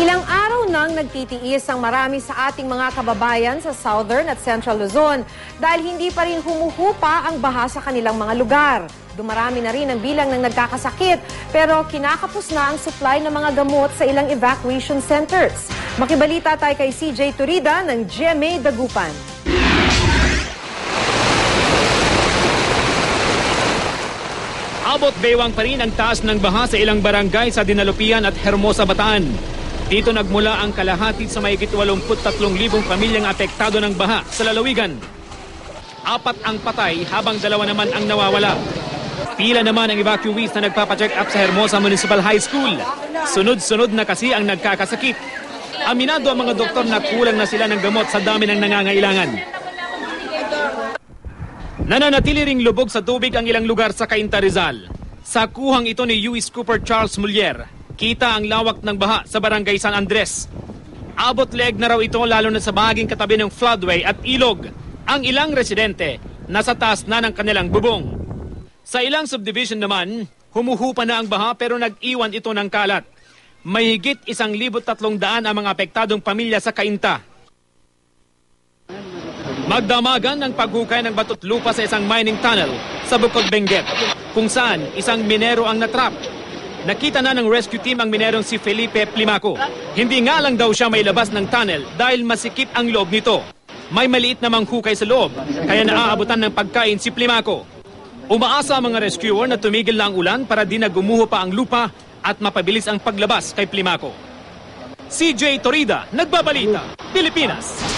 Ilang araw nang nagtitiis ang marami sa ating mga kababayan sa Southern at Central Luzon dahil hindi pa rin humuhupa ang baha sa kanilang mga lugar. Dumarami na rin ang bilang ng nagkakasakit pero kinakapos na ang supply ng mga gamot sa ilang evacuation centers. Makibalita tayo kay CJ Turida ng GMA Dagupan. Abot bewang pa rin ang taas ng baha sa ilang barangay sa Dinalupian at Hermosa, Bataan. Dito nagmula ang kalahati sa mahigit 83,000 pamilyang apektado ng baha sa lalawigan. Apat ang patay habang dalawa naman ang nawawala. Pila naman ang evacuees na nagpapacheck up sa Hermosa Municipal High School. Sunod-sunod na kasi ang nagkakasakit. Aminado ang mga doktor na kulang na sila ng gamot sa dami ng nangangailangan. Nananatili ring lubog sa tubig ang ilang lugar sa Cainta Rizal. Sa kuhang ito ni US Cooper Charles Mulier, kita ang lawak ng baha sa barangay San Andres. Abot leg na raw ito lalo na sa bahaging katabi ng floodway at ilog. Ang ilang residente nasa taas na ng kanilang bubong. Sa ilang subdivision naman, humuhupa na ang baha pero nag-iwan ito ng kalat. May higit isang libot tatlong daan ang mga apektadong pamilya sa Cainta. Magdamagan ng paghukay ng batot lupa sa isang mining tunnel sa Bukod Benguet, kung saan isang minero ang natrap. Nakita na ng rescue team ang minerong si Felipe Plimaco. Hindi nga lang daw siya may labas ng tunnel dahil masikip ang loob nito. May maliit namang hukay sa loob, kaya naaabutan ng pagkain si Plimaco. Umaasa ang mga rescuer na tumigil na ang ulan para di na gumuho pa ang lupa at mapabilis ang paglabas kay Plimaco. CJ Torida, Nagbabalita, Pilipinas.